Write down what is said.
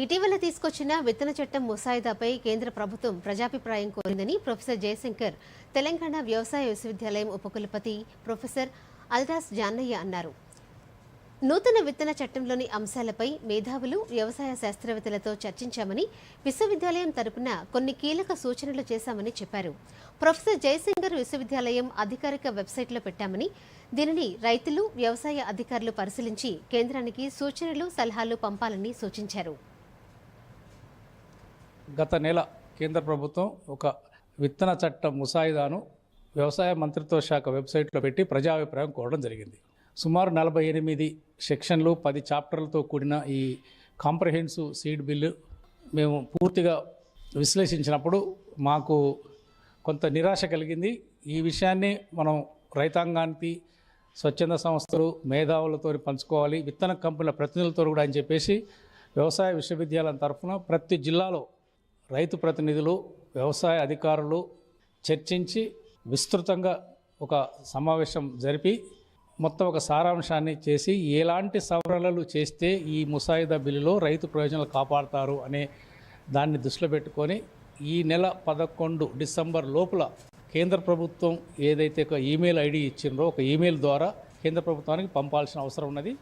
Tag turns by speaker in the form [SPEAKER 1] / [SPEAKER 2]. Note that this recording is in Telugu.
[SPEAKER 1] ఇటీవల తీసుకొచ్చిన విత్తన చట్టం ముసాయిదాపై కేంద్ర ప్రభుత్వం ప్రజాభిప్రాయం కోరిందని ప్రొఫెసర్ జయశంకర్ తెలంగాణ వ్యవసాయ విశ్వవిద్యాలయం ఉపకులపతి ప్రొఫెసర్ అల్దాస్ జాన్నయ్య అన్నారు. నూతన విత్తన చట్టంలోని అంశాలపై మేధావులు వ్యవసాయ శాస్త్రవేత్తలతో చర్చించామని విశ్వవిద్యాలయం తరపున కొన్ని కీలక సూచనలు చేశామని చెప్పారు. ప్రొఫెసర్ జయశంకర్ విశ్వవిద్యాలయం అధికారిక వెబ్సైట్లో పెట్టామని దీనిని రైతులు వ్యవసాయ అధికారులు పరిశీలించి కేంద్రానికి సూచనలు సలహాలు పంపాలని సూచించారు.
[SPEAKER 2] గత నెల కేంద్ర ప్రభుత్వం ఒక విత్తన చట్ట ముసాయిదాను వ్యవసాయ మంత్రిత్వ శాఖ వెబ్సైట్లో పెట్టి ప్రజాభిప్రాయం కోరడం జరిగింది. సుమారు నలభై ఎనిమిది సెక్షన్లు పది చాప్టర్లతో కూడిన ఈ కాంప్రహెన్సివ్ సీడ్ బిల్లు మేము పూర్తిగా విశ్లేషించినప్పుడు మాకు కొంత నిరాశ కలిగింది. ఈ విషయాన్ని మనం రైతాంగానికి స్వచ్ఛంద సంస్థలు మేధావులతో పంచుకోవాలి విత్తన కంపెనీల ప్రతినిధులతో కూడా అని చెప్పేసి వ్యవసాయ విశ్వవిద్యాలయం తరఫున ప్రతి జిల్లాలో రైతు ప్రతినిధులు వ్యవసాయ అధికారులు చర్చించి విస్తృతంగా ఒక సమావేశం జరిపి మొత్తం ఒక సారాంశాన్ని చేసి ఎలాంటి సవరణలు చేస్తే ఈ ముసాయిదా బిల్లులో రైతు ప్రయోజనాలు కాపాడతారు అనే దాన్ని దృష్టిలో పెట్టుకొని ఈ నెల పదకొండు డిసెంబర్ లోపల కేంద్ర ప్రభుత్వం ఏదైతే ఒక ఈమెయిల్ ఐడి ఇచ్చిందో ఒక ఈమెయిల్ ద్వారా కేంద్ర ప్రభుత్వానికి పంపాల్సిన అవసరం ఉన్నది.